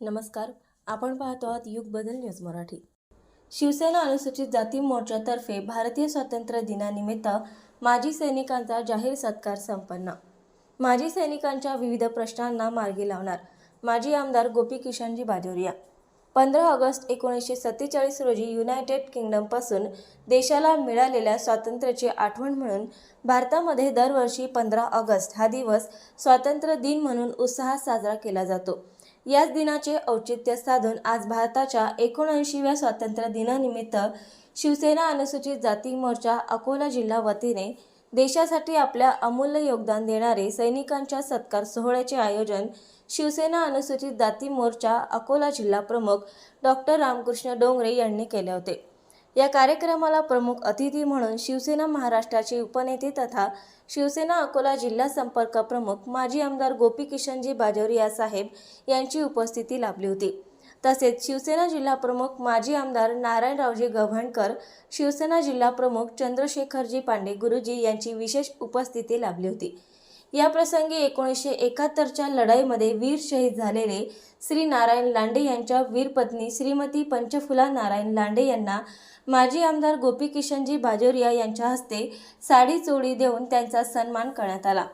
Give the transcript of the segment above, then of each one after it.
नमस्कार आपण पाहतो आहात युग बदल न्यूज मराठी. शिवसेना अनुसूचित जाती मोर्चातर्फे भारतीय स्वातंत्र्य दिनानिमित्त माजी सैनिकांचा जाहीर सत्कार संपन्न. माजी सैनिकांच्या विविध प्रश्नांना मार्गी लावणार माजी आमदार गोपी किशनजी बाजोरिया. पंधरा ऑगस्ट एकोणीसशे सत्तेचाळीस रोजी युनायटेड किंगडमपासून देशाला मिळालेल्या स्वातंत्र्याची आठवण म्हणून भारतामध्ये दरवर्षी पंधरा ऑगस्ट हा दिवस स्वातंत्र्य दिन म्हणून उत्साहात साजरा केला जातो. याच दिनाचे औचित्य साधून आज भारताच्या एकोणऐंशीव्या स्वातंत्र्य दिनानिमित्त शिवसेना अनुसूचित जाती मोर्चा अकोला जिल्हा वतीने देशासाठी आपल्या अमूल्य योगदान देणारे सैनिकांच्या सत्कार सोहळ्याचे आयोजन शिवसेना अनुसूचित जाती मोर्चा अकोला जिल्हा प्रमुख डॉक्टर रामकृष्ण डोंगरे यांनी केले होते. या कार्यक्रमाला प्रमुख अतिथी म्हणून शिवसेना महाराष्ट्राचे उपनेते तथा शिवसेना अकोला जिल्हा संपर्क प्रमुख माजी आमदार गोपी किशनजी बाजोरिया साहेब यांची उपस्थिती लाभली होती. तसेच शिवसेना जिल्हा प्रमुख माजी आमदार नारायणरावजी गव्हाणकर शिवसेना जिल्हा प्रमुख चंद्रशेखरजी पांडे गुरुजी यांची विशेष उपस्थिती लाभली होती. या प्रसंगी एकोणीसशे एकाहत्तरच्या लढाईमध्ये वीर शहीद झालेले श्री नारायण लांडे यांच्या वीरपत्नी श्रीमती पंचफुला नारायण लांडे यांना माजी आमदार गोपी किशनजी बाजोरिया यांच्या हस्ते साडी चोळी देऊन त्यांचा सन्मान करण्यात आला.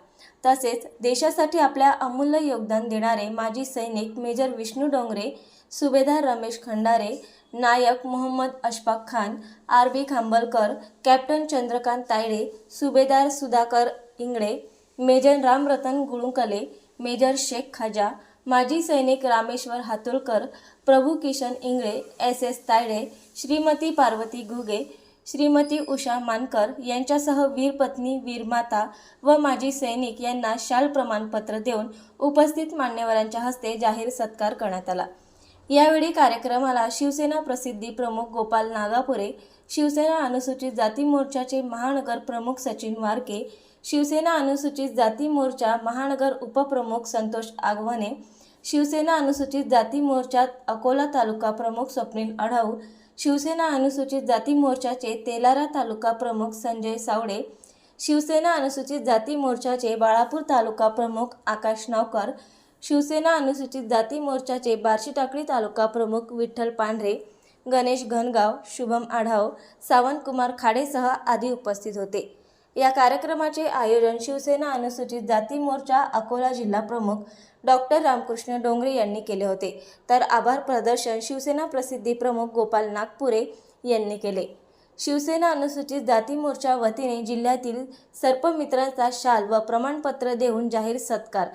तसेच देशासाठी आपल्या अमूल्य योगदान देणारे माजी सैनिक मेजर विष्णू डोंगरे सुभेदार रमेश खंडारे नायक Mohammad Ashfaq Khan R B Khambalkar captain Chandrakant Tayade सुभेदार सुधाकर इंगळे मेजर रामरतन गुळुंकले मेजर शेख खाजा माजी सैनिक रामेश्वर हातुळकर प्रभू किशन इंगळे एस एस तायडे श्रीमती पार्वती घुगे श्रीमती उषा मानकर यांच्यासह वीरपत्नी वीरमाता व माजी सैनिक यांना शाल प्रमाणपत्र देऊन उपस्थित मान्यवरांच्या हस्ते जाहीर सत्कार करण्यात आला. यावेळी कार्यक्रमाला शिवसेना प्रसिद्धी प्रमुख गोपाल नागापुरे शिवसेना अनुसूचित जाती मोर्चाचे महानगर प्रमुख सचिन वारके शिवसेना अनुसूचित जाती मोर्चा महानगर उपप्रमुख संतोष आगवणे शिवसेना अनुसूचित जाती मोर्चात अकोला तालुका प्रमुख स्वप्नील अढाऊ शिवसेना अनुसूचित जाती मोर्चाचे तेलारा तालुका प्रमुख संजय सावडे शिवसेना अनुसूचित जाती मोर्चाचे बाळापूर तालुका प्रमुख आकाश नावकर शिवसेना अनुसूचित जाती मोर्चाचे बार्शी टाकळी तालुका प्रमुख विठ्ठल पांढरे गणेश घनगाव शुभम आढाव सावंतकुमार खाडेसह आदी उपस्थित होते. या कार्यक्रमाचे आयोजन शिवसेना अनुसूचित जाती मोर्चा अकोला जिल्हा प्रमुख डॉक्टर रामकृष्ण डोंगरे यांनी केले होते. तर आभार प्रदर्शन शिवसेना प्रसिद्धी प्रमुख गोपाल नागपुरे यांनी केले. शिवसेना अनुसूचित जाती मोर्चा वतीने जिल्ह्यातील सर्पमित्रांचा शाल व प्रमाणपत्र देऊन जाहीर सत्कार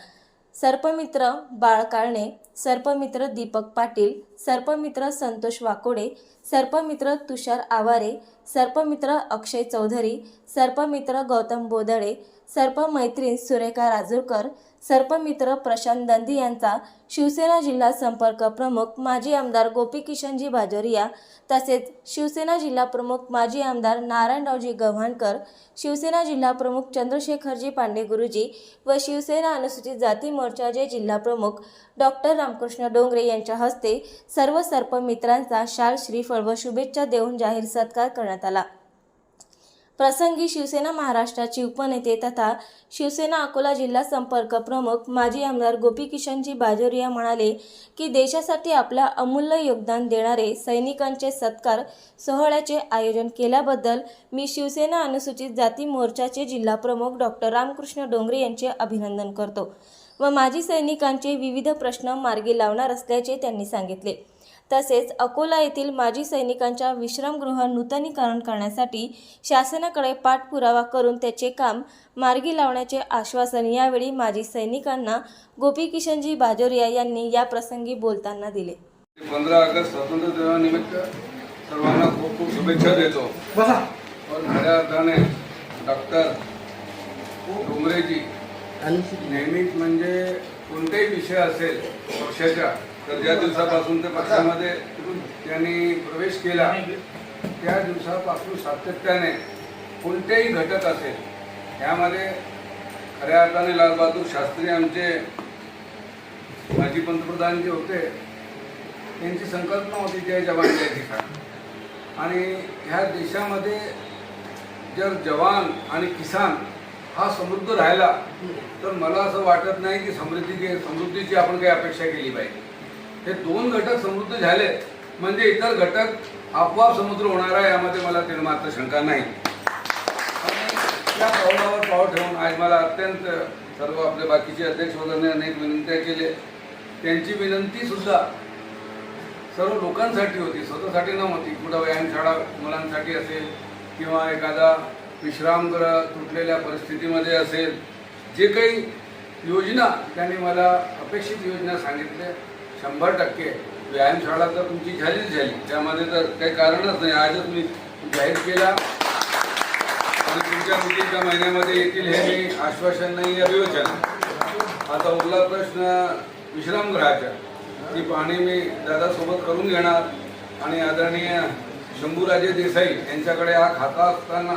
सर्पमित्र बाळकाळणे सर्पमित्र दीपक पाटील सर्पमित्र संतोष वाकोडे सर्पमित्र तुषार आवारे सर्पमित्र अक्षय चौधरी सर्पमित्र गौतम बोदळे सर्पमैत्रीण सुरेखा राजूरकर सर्पमित्र प्रशांत दंदी यांचा शिवसेना जिल्हा संपर्क प्रमुख माजी आमदार गोपी किशनजी बाजोरिया तसेच शिवसेना जिल्हा प्रमुख माजी आमदार नारायणरावजी गव्हाणकर शिवसेना जिल्हा प्रमुख चंद्रशेखरजी पांडे गुरुजी व शिवसेना अनुसूचित जाती मोर्चाचे जिल्हा प्रमुख डॉक्टर रामकृष्ण डोंगरे यांच्या हस्ते सर्व सर्पमित्रांचा शाल श्रीफळ व शुभेच्छा देऊन जाहीर सत्कार करण्यात आला. प्रसंगी शिवसेना महाराष्ट्राचे उपनेते तथा शिवसेना अकोला जिल्हा संपर्क प्रमुख माजी आमदार गोपी किशनजी बाजोरिया म्हणाले की देशासाठी आपला अमूल्य योगदान देणारे सैनिकांचे सत्कार सोहळ्याचे आयोजन केल्याबद्दल मी शिवसेना अनुसूचित जाती मोर्चाचे जिल्हा प्रमुख डॉक्टर रामकृष्ण डोंगरे यांचे अभिनंदन करतो. व माजी सैनिकांचे विविध प्रश्न मार्गी लावणार असल्याचे त्यांनी सांगितले. तसेच अकोला येथील माजी सैनिकांच्या विश्रामगृह नूतनीकरण करण्यासाठी शासनाकडे पाठपुरावा करून त्याचे काम मार्गी लावण्याचे आश्वासन यावेळी माजी सैनिकांना गोपी किशनजी बाजोरिया यांनी या प्रसंगी बोलताना दिले. पंधरा ऑगस्ट स्वातंत्र्य दिनानिमित्त सर्वांना खूप खूप शुभेच्छा देतो. खऱ्या अर्थाने डॉक्टर डोंगरेजी नेहमीच म्हणजे कोणतेही विषय असेल पक्षाच्या तर ज्या दिवसापासून ते पक्षामध्ये त्यांनी प्रवेश केला त्या दिवसापासून सातत्याने कोणतेही घटक असेल यामध्ये खऱ्या अर्थाने लालबहादूर शास्त्री आमचे माजी पंतप्रधान जे होते त्यांची संकल्पना होती जय जवान जय किसान. आणि ह्या देशामध्ये जर जवान आणि किसान हा समृद्ध राहिला तर मला असं वाटत नाही की समृद्धी समृद्धीची आपण काही अपेक्षा केली पाहिजे. हे दोन घटक समृद्ध झाले म्हणजे इतर घटक आपोआप समुद्र होणार आहे यामध्ये मला तीन मात्र शंका नाही. त्या पावलावर पाव ठेवून आज मला अत्यंत सर्व आपले बाकीचे अध्यक्ष वगैरे अनेक विनंत्या केले त्यांची विनंती सुद्धा सर्व लोकांसाठी होती स्वतःसाठी नव्हती कुठं व्यायामशाळा मुलांसाठी असेल किंवा एखादा विश्रामगृह तुटलेल्या परिस्थितीमध्ये असेल जे काही योजना त्यांनी मला अपेक्षित योजना सांगितल्या शंभर टक्के. व्यायामशाळा तर तुमची झालीच झाली. त्यामध्ये तर काही कारणच नाही. आजच मी जाहीर केला. आणि तुमच्या मुलीच्या महिन्यामध्ये येतील हे मी आश्वासन नाही अभिवचन. आता उरला प्रश्न विश्रामगृहाच्या ती पाहणी मी दादासोबत करून घेणार. आणि आदरणीय शंभूराजे देसाई यांच्याकडे हा खाता असताना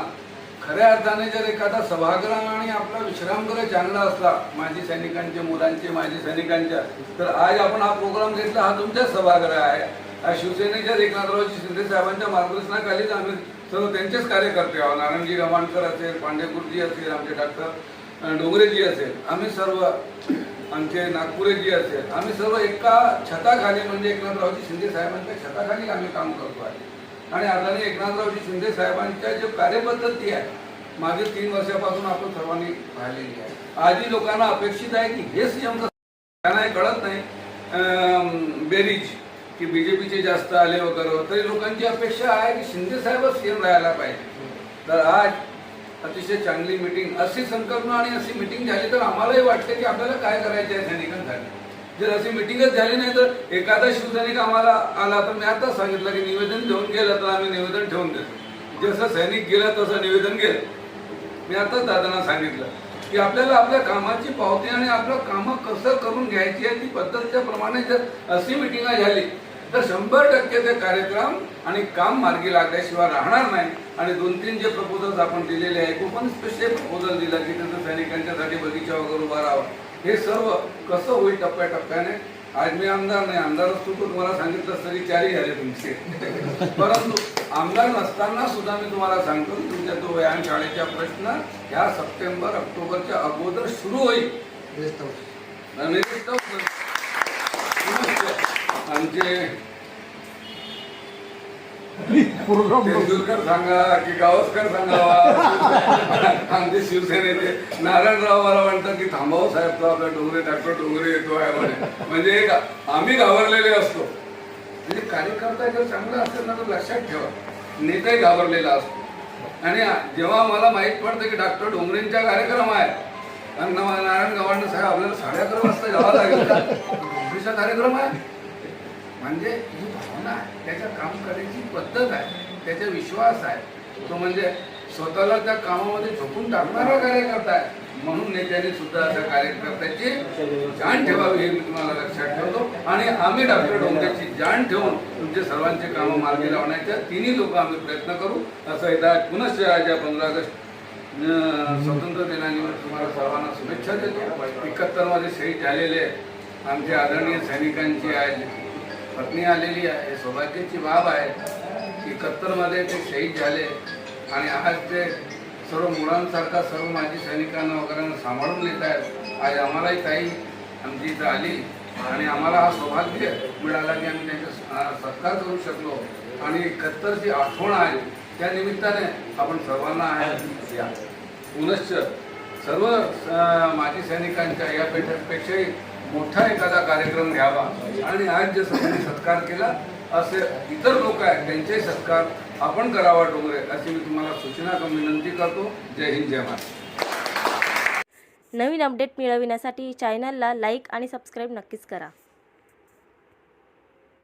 खऱ्या अर्थाने जर एखादा सभागृह आणि आपला विश्रामगृह चांगला असला माजी सैनिकांच्या मुलांचे माजी सैनिकांच्या तर आज आपण हा प्रोग्राम घेतला हा तुमच्याच सभागृह आहे. आज शिवसेनेच्या एकनाथरावजी शिंदे साहेबांच्या मार्गदर्शनाखालीच आम्ही सर्व त्यांचेच कार्यकर्ते आहोत. नारायणजी गव्हाणकर असेल पांडेकुरजी असेल आमचे डॉक्टर डोंगरेजी असेल आम्ही सर्व आमचे नागपुरेजी असेल आम्ही सर्व एका छताखाली म्हणजे एकनाथरावजी शिंदे साहेबांच्या छताखाली आम्ही काम करतो आहे. आणि आदरणीय एकनाथरावजी शिंदे साहेबांच्या जे कार्यपद्धती आहे मागील तीन वर्षापासून आपण सर्वांनी पाहिलेली आहे. आधी लोकांना अपेक्षित आहे की हे सीएम त्यांना हे कळत नाही अं, बेरीज की बीजेपीचे जास्त आले वगैरे. तरी लोकांची अपेक्षा आहे की शिंदे साहेबच सीएम राहायला पाहिजे. तर आज अतिशय चांगली मिटिंग अशी संकल्पना आणि अशी मिटिंग झाली तर आम्हालाही वाटते की आपल्याला काय करायचं आहे सैनिकांसाठी जर अशी मिटिंगच झाली नाही तर एखादा शिवसैनिक आम्हाला आला तर मी आता सांगितलं की निवेदन देऊन गेलं तर आम्ही निवेदन ठेवून देतो. जसं सैनिक गेलं तसं निवेदन गेलं. मी आताच दादांना सांगितलं की आपल्याला आपल्या कामाची पावती आणि आपलं कामं कसं करून घ्यायची आहे ती पद्धतीच्या प्रमाणे जर अशी मिटिंग झाली तर शंभर टक्के ते कार्यक्रम आणि काम मार्गी लागल्याशिवाय राहणार नाही. आणि दोन तीन जे प्रपोजल्स आपण दिलेले आहे कोण स्पेशल प्रपोजल दिला की त्याचं सैनिकांच्यासाठी बगीचा वगैरे उभा राहावा. हे सर्व कसं होईल टप्प्याटप्प्याने? आज मी आमदार नाही आमदार असतो तर तुम्हाला सांगितलं तरी चारही झाले तुमचे. परंतु आमदार नसताना सुद्धा मी तुम्हाला सांगतो की तुमच्या तो व्यायामशाळेचा प्रश्न ह्या सप्टेंबर ऑक्टोबरच्या अगोदर सुरू होईल. तो आमचे तेंडुलकर सांगा की गावस्कर सांगावा. आमचे शिवसेनेचे. नारायणराव मला म्हणतात की थांबाव साहेब तो आपला डोंगरे डॉक्टर डोंगरे येतो आहे म्हणे. म्हणजे एक आम्ही घाबरलेले असतो. म्हणजे कार्यकर्ता जर चांगला असेल ना तर लक्षात ठेवा. नेताही घाबरलेला असतो. आणि जेव्हा मला माहीत पडतं की डॉक्टर डोंगरेंचा कार्यक्रम आहे नवा- नारायण गव्हाणे साहेब आपल्याला साडे अकरा वाजता जावं लागेल कार्यक्रम आहे? म्हणजे भावना आहे. त्याच्या काम करायची पद्धत आहे. त्याचा विश्वास आहे. तो म्हणजे स्वतःला त्या कामामध्ये झोपून टाकणारा कार्यकर्ता आहे. म्हणून नेत्यांनी सुद्धा त्या कार्यकर्त्याची जाण ठेवावी हे मी तुम्हाला लक्षात ठेवतो. आणि आम्ही डॉक्टर डोंगरची जाण ठेवून तुमचे सर्वांचे कामं मार्गी लावण्याच्या तिन्ही लोक आम्ही प्रयत्न करू. असं एकदा पुनश्च राजा पंधरा ऑगस्ट अं, दिनानिमित्त तुम्हाला सर्वांना शुभेच्छा देतो. एकाहत्तरमध्ये शहीद झालेले आमचे आदरणीय सैनिकांची आज पत्नी आलेली आहे हे सौभाग्याची बाब आहे की कत्तरमध्ये ते शहीद झाले आणि आज ते सर्व मुलांसारखा सर्व माजी सैनिकांना वगैरे सांभाळून घेत आहेत. आज आम्हालाही ताई आमची इथं आली आणि आम्हाला हा सौभाग्य मिळाला की आम्ही त्यांचा सत्कार करू शकलो. आणि कत्तरची आठवण आहे त्या निमित्ताने आपण सर्वांना आहे या. पुनश्च सर्व माजी सैनिकांच्या या पेक्षाही मोठा एखादा कार्यक्रम घ्यावा आणि आज जे सगळ्यांनी सत्कार केला असे इतर लोक आहेत त्यांचे सत्कार आपण करावा डोंगरे अशी मी तुम्हाला सूचना करून विनंती करतो. जय हिंद जय महाराष्ट्र नवीन अपडेट मिळविण्यासाठी चॅनलला लाईक आणि सबस्क्राईब नक्कीच करा.